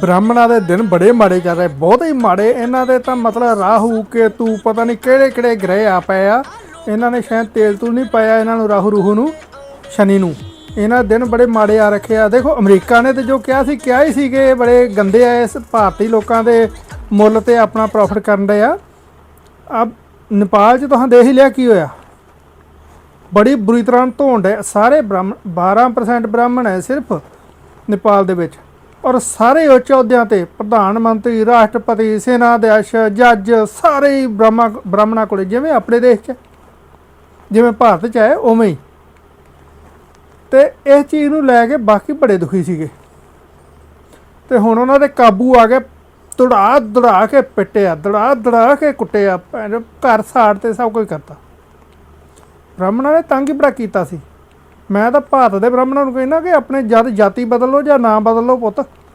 ਬ੍ਰਾਹਮਣਾਂ ਦੇ ਦਿਨ ਬੜੇ ਮਾੜੇ ਚੱਲ ਰਹੇ, ਬਹੁਤ ਹੀ ਮਾੜੇ। ਇਹਨਾਂ ਦੇ ਤਾਂ ਮਤਲਬ ਰਾਹੂ ਕੇਤੂ ਪਤਾ ਨਹੀਂ ਕਿਹੜੇ ਕਿਹੜੇ ਗ੍ਰਹਿ ਆ ਪਏ ਆ। ਇਹਨਾਂ ਨੇ ਸ਼ਾਇਦ ਤੇਲ ਤੂਲ ਨਹੀਂ ਪਾਇਆ ਇਹਨਾਂ ਨੂੰ ਰਾਹੂ ਰੂਹੂ ਨੂੰ, ਸ਼ਨੀ ਨੂੰ। ਇਹਨਾਂ ਦਿਨ ਬੜੇ ਮਾੜੇ ਆ ਰੱਖੇ ਆ। ਦੇਖੋ, ਅਮਰੀਕਾ ਨੇ ਤੇ ਜੋ ਕਿਹਾ ਸੀ, ਕਿਹਾ ਹੀ ਸੀ ਕਿ ਬੜੇ ਗੰਦੇ ਆ ਇਸ ਭਾਰਤੀ ਲੋਕਾਂ ਦੇ ਮੁੱਲ ਤੇ ਆਪਣਾ ਪ੍ਰੋਫਿਟ ਕਰਨ ਦੇ ਆ। ਅਬ ਨੇਪਾਲ 'ਚ ਤੁਸੀਂ ਦੇਖ ਹੀ ਲਿਆ ਕੀ ਹੋਇਆ। ਬੜੀ ਬੁਰੀ ਤਰ੍ਹਾਂ ਧੋਂਡ ਹੈ ਸਾਰੇ ਬ੍ਰਾਹਮਣ 12% ਬ੍ਰਾਹਮਣ ਹੈ ਸਿਰਫ ਨੇਪਾਲ ਦੇ ਵਿੱਚ। ਔਰ ਸਾਰੇ ਉੱਚ ਅਹੁਦਿਆਂ ਤੇ ਪ੍ਰਧਾਨ ਮੰਤਰੀ, ਰਾਸ਼ਟਰਪਤੀ, ਸੈਨਾ ਅਧਿਆਸ਼ ਜੱਜ, ਸਾਰੇ ਹੀ ਬ੍ਰਾਹਮਾ ਬ੍ਰਾਹਮਣਾਂ ਕੋਲੇ ਜਿਵੇਂ ਆਪਣੇ ਦੇਸ਼ 'ਚ ਜਿਵੇਂ ਭਾਰਤ 'ਚ ਹੈ, ਉਵੇਂ ਹੀ। ਤੇ ਇਸ ਚੀਜ਼ ਨੂੰ ਲੈ ਕੇ ਬਾਕੀ ਬੜੇ ਦੁਖੀ ਸੀਗੇ। ਤੇ ਹੁਣ ਉਹਨਾਂ ਦੇ ਕਾਬੂ ਆ ਗਏ, ਦੜਾ ਦੜਾ ਕੇ ਪਿੱਟਿਆ, ਦੜਾ ਦੜਾ ਕੇ ਕੁੱਟਿਆ, ਭੈਣ ਘਰ ਸਾੜ ਤੇ ਸਭ ਕੁਝ ਕਰਤਾ। ਬ੍ਰਾਹਮਣਾਂ ਨੇ ਤੰਗ ਹੀ ਬੜਾ ਕੀਤਾ ਸੀ। ਮੈਂ ਤਾਂ ਭਾਰਤ ਦੇ ਬ੍ਰਾਹਮਣਾਂ ਨੂੰ ਕਹਿੰਦਾ ਕਿ ਆਪਣੇ ਜਦ ਜਾਤੀ ਬਦਲ ਲਓ ਜਾਂ ਨਾ ਬਦਲ ਲਓ ਪੁੱਤ।